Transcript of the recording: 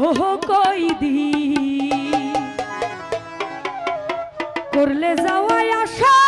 ওহো কইদি করলে যাওয়ায় আসা